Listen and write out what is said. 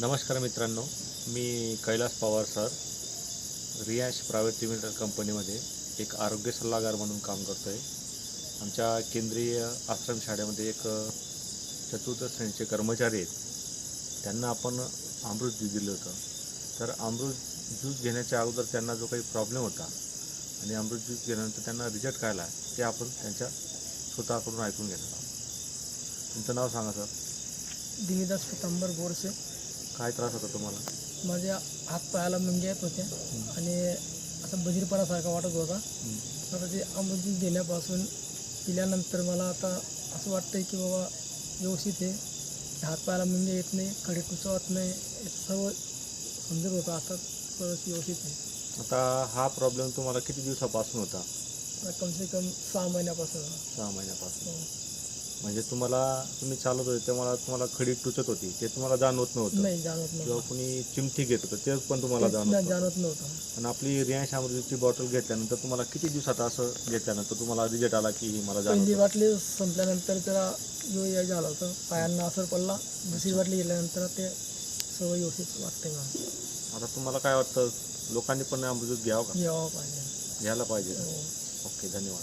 नमस्कार मित्रांनो मी कैलास पवार सर रियाश प्रायव्हेट लिमिटेड कंपनीमध्ये एक आरोग्य सल्लागार म्हणून काम करतो आहे आमच्या केंद्रीय आश्रम शाळेमध्ये एक चतुर्थ श्रेणीचे कर्मचारी आहेत. त्यांना आपण अमृत ज्यूस दिलं होतं. तर अमृत ज्यूस घेण्याच्या अगोदर त्यांना जो काही प्रॉब्लेम होता आणि अमृत ज्यूस घेण्यानंतर त्यांना रिझल्ट काय आला ते आपण त्यांच्या स्वतःकडून ऐकून घेणार आहोत. तुमचं नाव सांगा सर. दिनीदास पितांबर बोरसे काय त्रास होता तुम्हाला? माझ्या हात पायाला मुंग्या येत होत्या आणि असा बधीरपणासारखा वाटत होता. आता ते अमृत देण्यापासून पिल्यानंतर मला आता असं वाटतंय की बाबा व्यवस्थित आहे. हात पायाला मुंग्या येत नाही खडे कुचवत नाही सर्व समजत होतं. आता सर्व व्यवस्थित आहे. आता हा प्रॉब्लेम तुम्हाला किती दिवसापासून होता? आता कमसे कम सहा महिन्यापासून. सहा महिन्यापासून. हो. म्हणजे तुम्हाला तुम्ही चालत होते तेव्हा तुम्हाला खडी टुचत होती. ते तुम्हाला जाणवत नव्हतं. नाही जाणवत किंवा नव्हतं कुणी चिमठी घेत होतं ते पण तुम्हाला तेच जाणवत नव्हतं. जाणवत नव्हतं. आणि आपली रियांश अमृतीची बॉटल घेतल्यानंतर तुम्हाला किती दिवसात असं घेतल्यानंतर तुम्हाला रिझल्ट आला की मला पहिली जाणवत बाटली संपल्यानंतर त्याला यो या झालं होतं. पायांना असर पडला. दुसरी बाटली गेल्यानंतर ते सर्व व्यवस्थित वाटतंय मला. आता तुम्हाला काय वाटतं? लोकांनी पण अमृत घ्यावं का? घ्यावं पाहिजे. घ्यायला पाहिजे. हो. ओके धन्यवाद.